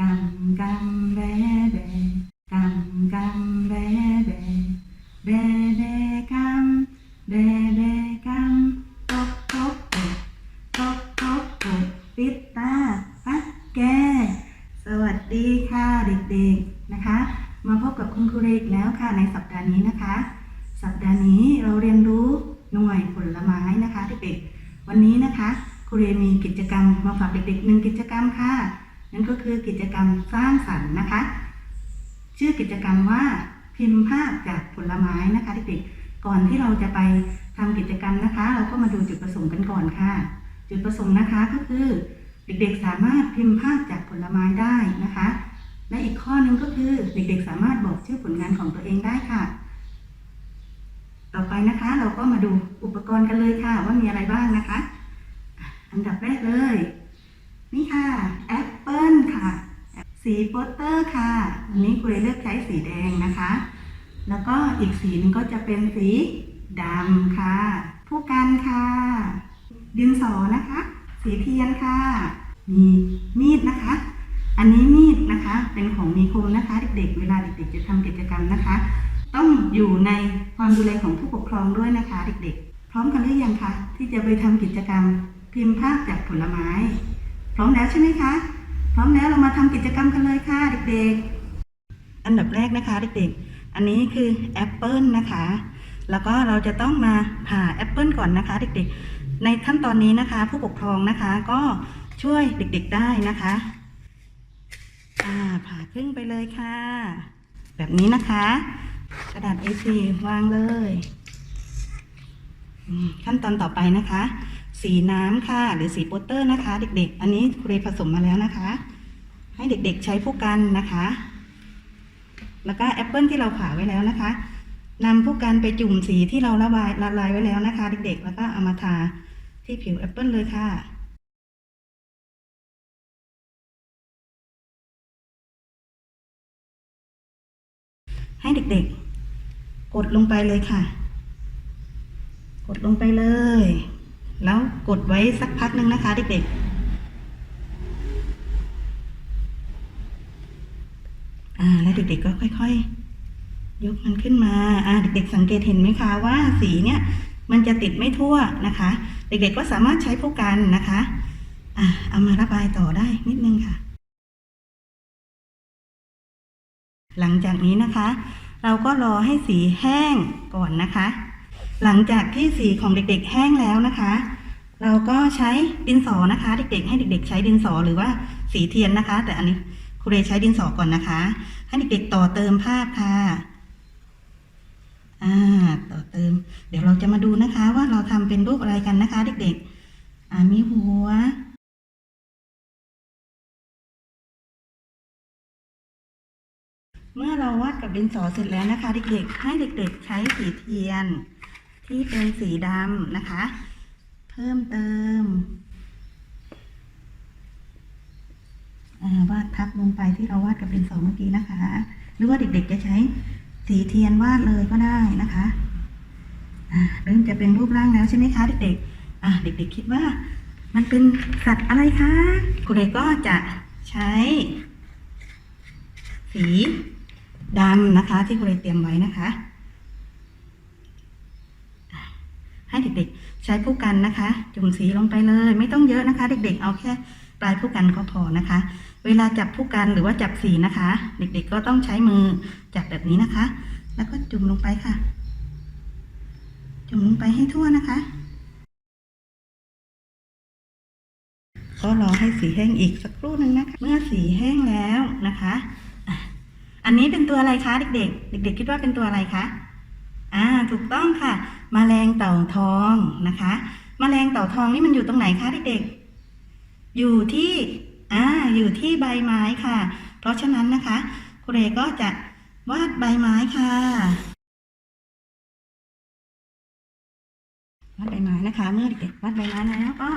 กำกำแบแบกำกำแบแบแบแบกำแบแบกำตกตกตกตกตกตกปิดตาปักแก สวัสดีค่ะเด็กๆนะคะ มาพบกับคุณครูเรอีกแล้วค่ะในสัปดาห์นี้นะคะ สัปดาห์นี้เราเรียนรู้หน่วยผลไม้นะคะเด็กๆวันนี้นะคะครูเรมีกิจกรรมมาฝากเด็กๆหนึ่งกิจกรรมค่ะ นั่นก็คือกิจกรรมสร้างสรรค์นะคะ ชื่อกิจกรรมว่าพิมพ์ภาพจากผลไม้นะคะเด็กๆก่อนที่เราจะไปทำกิจกรรมนะคะ เราก็มาดูจุดประสงค์กันก่อนค่ะ จุดประสงค์นะคะก็คือ เด็กๆสามารถพิมพ์ภาพจากผลไม้ได้นะคะ และอีกข้อหนึงก็คือเด็กๆ สามารถบอกชื่อผลงานของตัวเองได้ค่ะ ต่อไปนะคะเราก็มาดูอุปกรณ์กันเลยค่ะ ว่ามีอะไรบ้างนะคะ อันดับแรกเลย นี่ค่ะแอป ปิลค่ะ สีโปสเตอร์ค่ะ อันนี้ครูเลือกใช้สีแดงนะคะ แล้วก็อีกสีหนึงก็จะเป็นสีดำค่ะ ผู้กันค่ะ ดินสอนะคะ สีเทียนค่ะ มีมีดนะคะ อันนี้มีดนะคะ เป็นของมีคมนะคะ เด็กๆ เวลาเด็กๆ จะทำกิจกรรมนะคะ ต้องอยู่ในความดูแลของผู้ปกครองด้วยนะคะ เด็กๆ พร้อมกันหรือยังคะที่จะไปทำกิจกรรมพิมพ์ภาพจากผลไม้ พร้อมแล้วใช่ไหมคะ พร้อมแล้วเรามาทำกิจกรรมกันเลยค่ะเด็กๆ อันดับแรกนะคะเด็กๆ อันนี้คือแอปเปิลนะคะ แล้วก็เราจะต้องมาผ่าแอปเปิลก่อนนะคะเด็กๆ ในขั้นตอนนี้นะคะ ผู้ปกครองนะคะก็ช่วยเด็กๆได้นะคะอ่าผ่าครึ่งไปเลยค่ะ แบบนี้นะคะ กระดาษ A4 วางเลย ขั้นตอนต่อไปนะคะ สีน้ำค่ะ หรือสีโปสเตอร์นะคะ เด็กๆ อันนี้ครูเรผสมมาแล้วนะคะ ให้เด็กๆใช้ผู้กันนะคะ แล้วก็แอปเปิลที่เราผ่าไว้แล้วนะคะนำผู้กันไปจุ่มสีที่เราระบายละลายไว้แล้วนะคะ เด็กๆ แล้วก็เอามาทาที่ผิวแอปเปิลเลยค่ะให้เด็กๆ กดลงไปเลยค่ะ กดลงไปเลย แล้วกดไว้สักพักหนึ่งนะคะเด็กๆ อ่า แล้วเด็กๆก็ค่อยๆ ยกมันขึ้นมา อ่า เด็กๆ สังเกตเห็นไหมคะว่าสีเนี่ยมันจะติดไม่ทั่วนะคะ เด็กๆ ก็สามารถใช้ผู้กันนะคะ อ่าเอามาระบายต่อได้นิดนึงค่ะ หลังจากนี้นะคะ เราก็รอให้สีแห้งก่อนนะคะ หลังจากที่สีของเด็กๆแห้งแล้วนะคะ เราก็ใช้ดินสอนะคะ เด็กๆ ให้เด็ก ๆ ใช้ดินสอหรือว่าสีเทียนนะคะ แต่อันนี้ครูเรใช้ดินสอก่อนนะคะ ให้เด็กๆต่อเติมภาพค่ะอ่าต่อเติม เดี๋ยวเราจะมาดูนะคะ ว่าเราทำเป็นรูปอะไรกันนะคะ เด็กๆอ่ามีหัวเมื่อเราวาดกับดินสอเสร็จแล้วนะคะ เด็กๆ ให้เด็กๆ ใช้สีเทียน ที่เป็นสีดำนะคะ เพิ่มเติมวาดทับลงไปที่เราวาดกับดินสอเมื่อกี้นะคะ หรือว่าเด็กๆจะใช้สีเทียนวาดเลยก็ได้นะคะเริ่มจะเป็นรูปร่างแล้วใช่ไหมคะเด็กๆ อ่าเด็กๆคิดว่า มันเป็นสัตว์อะไรคะคุณเด็กก็จะใช้ สีดำนะคะ ที่คุณเรเตรียมไว้นะคะ ให้เด็กๆ ใช้ผู้กันนะคะ จุ่มสีลงไปเลย ไม่ต้องเยอะนะคะ เด็กๆ เอาแค่ปลายผู้กันก็พอนะคะ เวลาจับผู้กันหรือว่าจับสีนะคะ เด็กๆ ก็ต้องใช้มือจับแบบนี้นะคะ แล้วก็จุ่มลงไปค่ะ จุ่มลงไปให้ทั่วนะคะก็รอให้สีแห้งอีกสักครู่นึงนะคะ เมื่อสีแห้งแล้วนะคะอันนี้เป็นตัวอะไรคะเด็กๆ เด็ก ๆ คิดว่าเป็นตัวอะไรคะ อ่า ถูกต้องค่ะ แมลงเต่าทองนะคะแมลงเต่าทองนี่มันอยู่ตรงไหนคะเด็กๆอยู่ที่อ่าอยู่ที่ใบไม้ค่ะ เพราะฉะนั้นนะคะครูเรก็จะวาดใบไม้ค่ะวาดใบไม้นะคะ เมื่อเด็กๆวาดใบไม้แล้วก็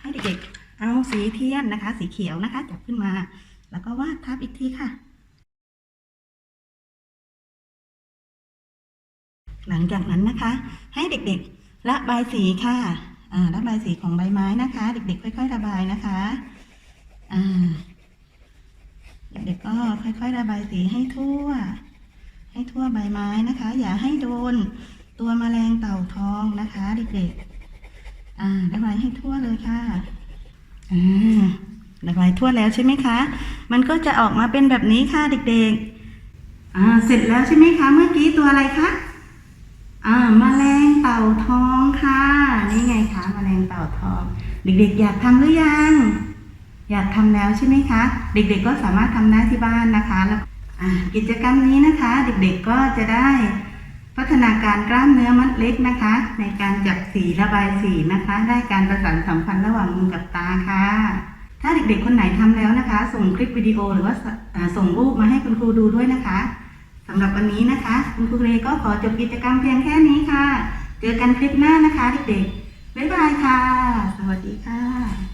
ให้เด็กๆเอาสีเทียนนะคะ สีเขียวนะคะจับขึ้นมา แล้วก็วาดทับอีกทีค่ะ หลังจากนั้นนะคะ ให้เด็กๆระบายสีค่ะอ่าระบายสีของใบไม้นะคะ เด็กๆ ค่อย ๆ ระบายนะคะอ่าค่อย ๆ ระบายสีให้ทั่ว ให้ทั่วใบไม้นะคะ อย่าให้โดนตัวแมลงเต่าทองนะคะ เด็กๆ อ่าระบายให้ทั่วเลยค่ะอ่าระบายทั่วแล้วใช่ไหมคะ มันก็จะออกมาเป็นแบบนี้ค่ะเด็กๆ อ่า เสร็จแล้วใช่ไหมคะ เมื่อกี้ตัวอะไรคะ อ่าแมลงเต่าทองค่ะ นี่ไงคะมแมลงเต่าทอง เด็กๆ อยากทำหรือยัง อยากทำแล้วใช่ไหมคะ เด็กๆก็สามารถทำได้ที่บ้านนะคะแล้วกิจกรรมนี้นะคะ เด็กๆก็จะได้พัฒนาการกล้ามเนื้อมัดเล็กนะคะ ในการจับสีระบายสีนะคะ ได้การประสานสัมพันธ์ระหว่างมือกับตาค่ะ ถ้าเด็กๆคนไหนทำแล้วนะคะ ส่งคลิปวิดีโอหรือว่าส่งรูปมาให้คุณครูดูด้วยนะคะ สำหรับวันนี้นะคะ คุณครูเรก็ขอจบกิจกรรมเพียงแค่นี้ค่ะ เจอกันคลิปหน้านะคะเด็กๆบ๊ายบายค่ะ สวัสดีค่ะ